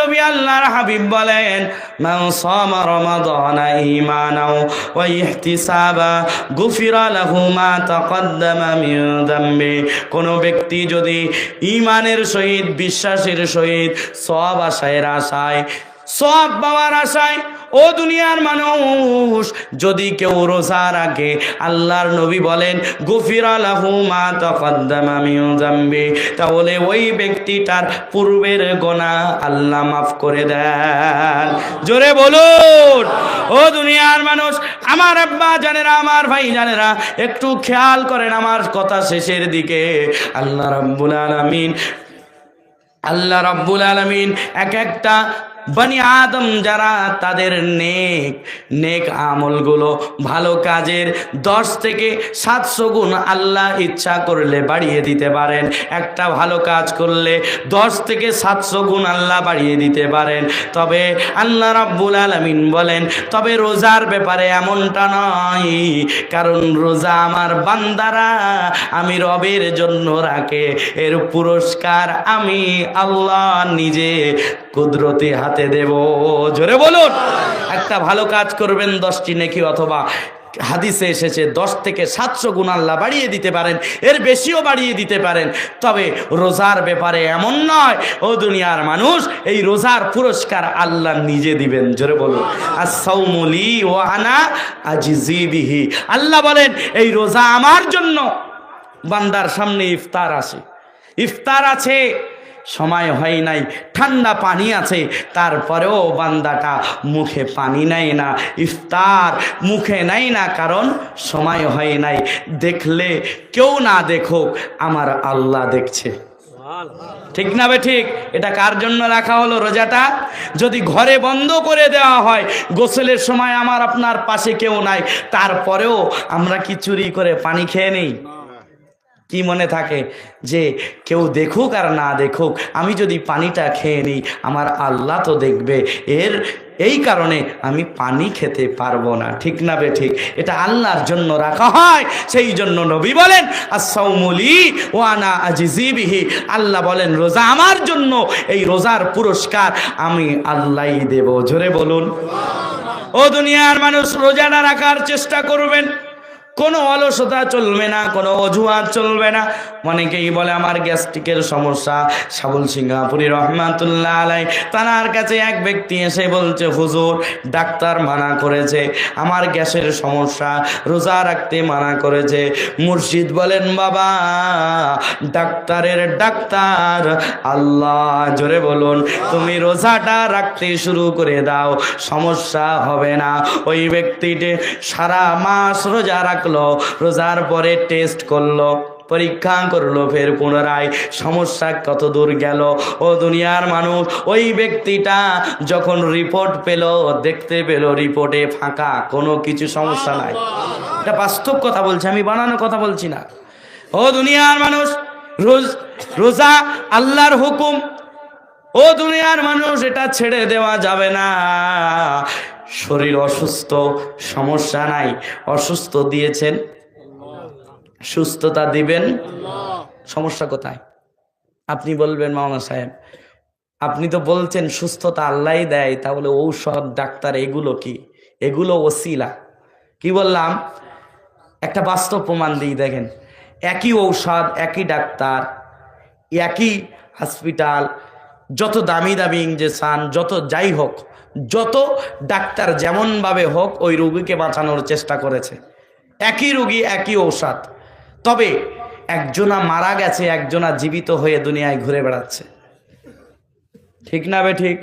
নবী আল্লাহর হাবিব বলেন, মান সামা রমাদানা ঈমানাও ওয়া ইহতিসাবা, গুফিরা লাহু মা তাকদ্দামা মিন যামবি কোন ব্যক্তি যদি ঈমানের সহিত, বিশ্বাসের সহিত সওয়াব আশায় আশায় সব পাওয়ার আশায়, ও দুনিয়ার মানুষ, যদি কেউ রোজা রাখে, আল্লাহর নবী বলেন, গুফিরা তাহলে ওই ব্যক্তিটার পূর্বের গোনা আল্লাহ মাফ করে দেন। জোরে বলুন, ও দুনিয়ার মানুষ, আমার আব্বা জানেরা, আমার ভাই জানেরা, একটু খেয়াল করেন আমার কথা শেষের দিকে। আল্লাহ রাব্বুল আলামিন, আল্লাহ রাব্বুল আলামিন এক একটা বনি আদম যারা তাদের নেক নেক আমলগুলো ভালো কাজের দশ থেকে সাতশো গুণ আল্লাহ ইচ্ছা করলে বাড়িয়ে দিতে পারেন। একটা ভালো কাজ করলে দশ থেকে সাতশো গুণ আল্লাহ বাড়িয়ে দিতে পারেন। তবে আল্লাহ রাব্বুল আলামিন বলেন, তবে রোজার ব্যাপারে এমনটা নয়, কারণ রোজা আমার বান্দারা আমি রবের জন্য রাখে। এর পুরস্কার আমি আল্লাহ নিজে কুদরতি হাতে দেব। জোরে বলুন। একটা ভালো কাজ করবেন দশটি নেকি অথবা হাদিসে এসেছে, দশ থেকে সাতশো গুণ আল্লাহ বাড়িয়ে দিতে পারেন, এর বেশিও বাড়িয়ে দিতে পারেন। তবে রোজার ব্যাপারে এমন নয়, ও দুনিয়ার মানুষ, এই রোজার পুরস্কার আল্লাহ নিজে দিবেন। জোরে বলুন। আর সৌমলি ও আনা আজিজিবিহি আল্লাহ বলেন, এই রোজা আমার জন্য। বান্দার সামনে ইফতার আসে। ইফতার আছে। সময় হয় নাই, ঠান্ডা পানি আছে, তারপরেও বান্দাটা মুখে পানি নেয় না, ইফতার মুখে নেয় না, কারণ সময় হয় নাই। দেখলে কেউ না দেখুক, আমার আল্লাহ দেখছে। ঠিক না বে ঠিক? এটা কার জন্য রাখা হলো রোজাটা? যদি ঘরে বন্ধ করে দেওয়া হয়, গোসলের সময় আমার আপনার পাশে কেউ নাই, তারপরেও আমরা কি চুরি করে পানি খেয়ে নেই? কি মনে থাকে যে কেউ দেখুক আর না দেখুক, আমি যদি পানিটা খেয়ে নিই, আমার আল্লাহ তো দেখবে। এর, এই কারণে আমি পানি খেতে পারব না। ঠিক না বে ঠিক? এটা আল্লাহর জন্য রাখা হয়। সেই জন্য নবী বলেন আসাউমলি ওয়ানা আজিজিবিহি আল্লাহ বলেন, রোজা আমার জন্য, এই রোজার পুরস্কার আমি আল্লাহই দেব। জোরে বলুন। ও দুনিয়ার মানুষ রোজাটা রাখার চেষ্টা করবেন। কোনো অলসতা চলবে না, কোনো অজুহাত চলবে না। অনেকেই বলে, আমার গ্যাস্ট্রিকের সমস্যা। সাবুল সিংহাপুরি রহমাতুল্লাহ আলাই তার কাছে এক ব্যক্তি এসে বলছে, হুজুর, ডাক্তার মানা করেছে, আমার গ্যাসের সমস্যা, রোজা রাখতে মানা করেছে। মুর্শিদ বলেন, বাবা, ডাক্তারের ডাক্তার, আল্লাহ, জোরে বলুন, তুমি রোজাটা রাখতে শুরু করে দাও, সমস্যা হবে না। ওই ব্যক্তিটি সারা মাস রোজা রাখল রোজার পরে টেস্ট করল, পরীক্ষা করল, ফের পুনরায় সমস্যা কত দূর গেল? ও দুনিয়ার মানুষ, ওই ব্যক্তিটা যখন রিপোর্ট পেল, দেখতে পেল রিপোর্টে ফাঁকা, কোনো কিছু সমস্যা নাই। এটা বাস্তব কথা বলছি, আমি বানানো কথা বলছি না। ও দুনিয়ার মানুষ, রোজ, রোজা আল্লাহর হুকুম। ও দুনিয়ার মানুষ, এটা ছেড়ে দেওয়া যাবে না। শরীর অসুস্থ, সমস্যা নাই। অসুস্থ দিয়েছেন, সুস্থতা দিবেন। সমস্যা কোথায়? আপনি বলবেন মামা সাহেব, আপনি তো বলছেন সুস্থতা আল্লাহ দেয়, তাহলে ঔষধ, ডাক্তার, এগুলো কি? এগুলো ওসিলা। কি বললাম? একটা বাস্তব প্রমাণ দিই, দেখেন। একই ঔষধ, একই ডাক্তার, একই হসপিটাল যত দামি দামি ইঞ্জেকশান যত যাই হোক, যত ডাক্তার যেমনভাবে হোক ওই রুগীকে বাঁচানোর চেষ্টা করেছে। একই রুগী, একই ঔষধ। তবে একজনা মারা গেছে, একজনা জীবিত হয়ে দুনিয়ায় ঘুরে বেড়াচ্ছে। ঠিক না বে ঠিক?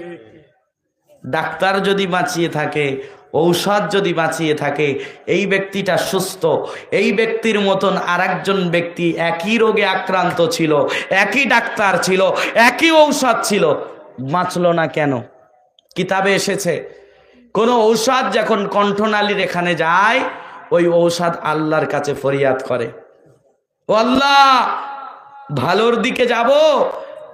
ডাক্তার যদি বাঁচিয়ে থাকে ঔষধ যদি বাঁচিয়ে থাকে, এই ব্যক্তিটা সুস্থ। এই ব্যক্তির মতন আরেকজন ব্যক্তি একই রোগে আক্রান্ত ছিল, একই ডাক্তার ছিল, একই ঔষধ ছিল। বাঁচল না কেন? কিতাবে এসেছে, কোনো ঔষধ যখন কণ্ঠনালীর এখানে যায়, ওই ঔষধ আল্লাহর কাছে ফরিয়াদ করে। ও আল্লাহ, ভালোর দিকে যাব?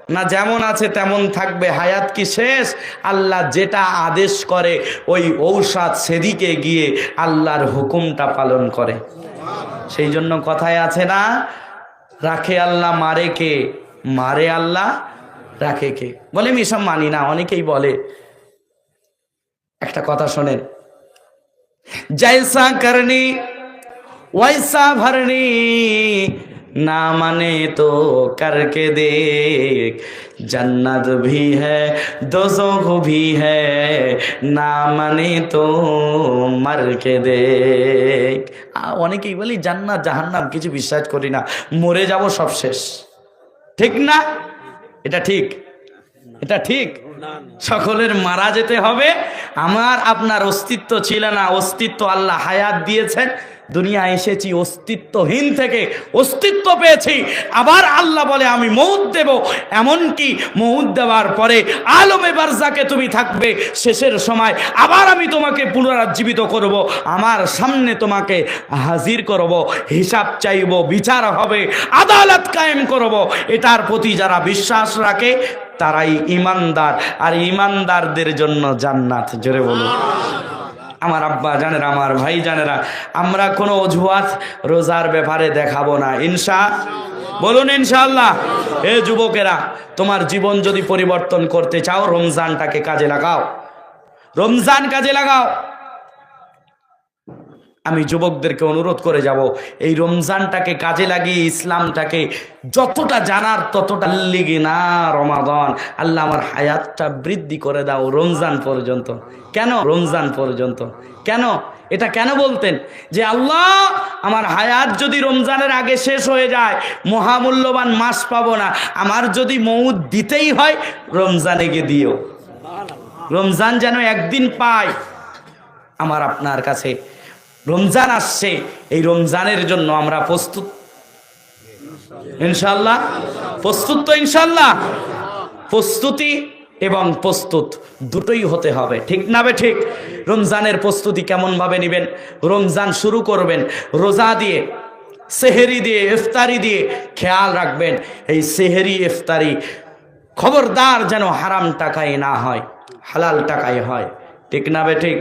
না যেমন আছে তেমন থাকবে। হায়াত কি শেষ? আল্লাহ যেটা আদেশ করে, ওই ঔষধ সেদিকে গিয়ে আল্লাহর হুকুমটা পালন করে। সেই জন্য কথায় আছে না, রাখে আল্লাহ মারে কে? মারে আল্লাহ, রাখে কে? বলে আমি এসব মানি না, অনেকেই বলে। একটা কথা শোনেন। জয়সা করনি, ওয়াইসা ভরনি ना माने तो करके देख जन्नत भी है दोजोख भी है না মানে তো মারকে দেখ আ, অনেকেই বলি জান্নাত জাহান্নাম কিছু বিশ্বাস করি না মরে যাব সব শেষ ঠিক না এটা ঠিক এটা ঠিক। সকলের মারা যেতে হবে। আমার আপনার অস্তিত্ব ছিল না। অস্তিত্ব আল্লাহ হায়াত দিয়েছেন। দুনিয়া এসেছি অস্তিত্বহীন থেকে অস্তিত্ব পেয়েছি। আবার আল্লাহ বলে, আমি মৌত দেব। এমনকি মৌত দেওয়ার পরে আলমে বারজাকে তুমি থাকবে। শেষের সময় আবার আমি তোমাকে পুনরাজ্জীবিত করব। আমার সামনে তোমাকে হাজির করব। হিসাব চাইব, বিচার হবে, আদালত কায়েম করব। এটার প্রতি যারা বিশ্বাস রাখে তারাই ইমানদার, আর ইমানদারদের জন্য জান্নাত। জোরে বলুন। আমার আব্বা জানেরা, আমার ভাই জানেরা, আমরা কোনো অজুহাত রোজার ব্যাপারে দেখাবো না। ইনশা, বলুন ইনশাআল্লাহ। এ যুবকেরা, তোমার জীবন যদি পরিবর্তন করতে চাও, রমজানটাকে কাজে লাগাও। রমজান কাজে লাগাও। আমি যুবকদেরকে অনুরোধ করে যাব, এই রমজানটাকে কাজে লাগিয়ে, ইসলামটাকে যতটা জানার ততটা লিগে না রমাদন। আল্লাহ আমার হায়াতটা বৃদ্ধি করে দাও রমজান পর্যন্ত। কেন রমজান পর্যন্ত? কেন? এটা কেন বলতেন? যে আল্লাহ, আমার হায়াত যদি রমজানের আগে শেষ হয়ে যায়, মহামূল্যবান মাস পাবো না। আমার যদি মৌত দিতেই হয়, রমজানে গিয়ে দিও। রমজান যেন একদিন পায়, আমার আপনার কাছে রমজান আসছে, এই রমজানের জন্য আমরা প্রস্তুত। ইনশাল্লাহ প্রস্তুত তো ইনশাল্লাহ প্রস্তুতি এবং প্রস্তুত দুটোই হতে হবে, ঠিক না বে ঠিক? রমজানের প্রস্তুতি কেমনভাবে নেবেন? রমজান শুরু করবেন, রোজা দিয়ে, সেহেরি দিয়ে, ইফতারি দিয়ে খেয়াল রাখবেন, এই সেহেরি, ইফতারি খবরদার যেন হারাম টাকায় না হয়, হালাল টাকায় হয়, ঠিক না বে ঠিক?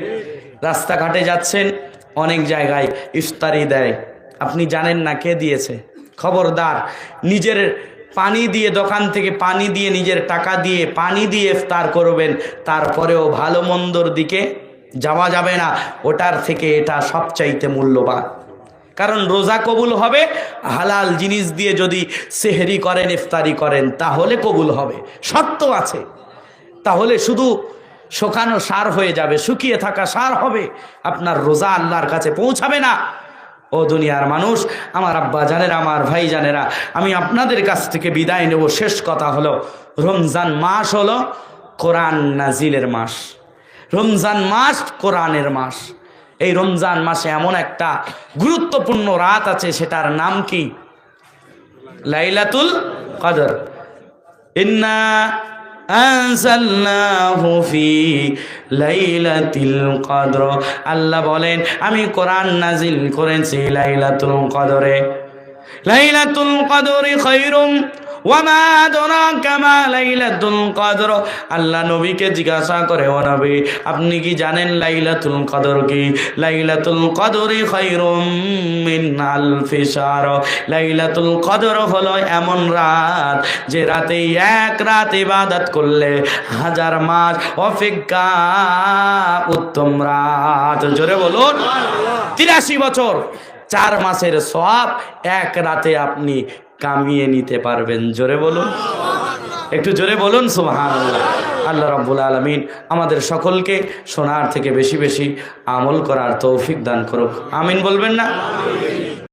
রাস্তাঘাটে যাচ্ছেন অনেক জায়গায় ইফতারি দেয়। আপনি জানেন না কে দিয়েছে। খবরদার, নিজের পানি দিয়ে দোকান থেকে পানি দিয়ে নিজের টাকা দিয়ে পানি দিয়ে ইফতার করবেন, তারপরেও ভালো মন্দর দিকে যাওয়া যাবে না। ওটার থেকে এটা সবচাইতে মূল্যবান। কারণ রোজা কবুল হবে, হালাল জিনিস দিয়ে যদি সেহেরি করেন, ইফতারি করেন, তাহলে কবুল হবে। সত্য আছে। তাহলে শুধু শোকানো সার হয়ে যাবে, শুকিয়ে থাকা সার হবে। আপনার রোজা আল্লাহর কাছে পৌঁছাবে না। ও দুনিয়ার মানুষ, আমার আব্বা জানেরা, আমার ভাই জানেরা, আমি আপনাদের কাছ থেকে বিদায় নেব। শেষ কথা হলো, রমজান মাস হলো কোরআন নাজিলের মাস। রমজান মাস কোরআনের মাস। এই রমজান মাসে এমন একটা গুরুত্বপূর্ণ রাত আছে, সেটার নাম কি? লাইলাতুল কদর। ইন্না আল্লাহ বলেন আমি কোরআন নাজিল করেছি লাইলাতুল কদরে। লাইলাতুল কদরে খায়রুম। ওয়ামা আদরাকা মা লাইলাতুল কদর। আল্লাহ নবীকে জিজ্ঞাসা করে, ও নবী, আপনি কি জানেন লাইলাতুল কদর কি? লাইলাতুল কদরে খায়রুম মিন আলফি শাহর লাইলাতুল কদর হলো এমন রাত যে রাতে এক রাত ইবাদত করলে হাজার মাস অপেক্ষা উত্তম রাত। জোরে বলুন, তিরাশি বছর, চার মাসের সব এক রাতে আপনি কামিয়ে নিতে পারবেন। জোরে বলুন। একটু জোরে বলুন সুবহান আল্লাহ রব্বুল আলমিন আমাদের সকলকে শোনার থেকে বেশি বেশি আমল করার তৌফিক দান করুক। আমিন বলবেন না?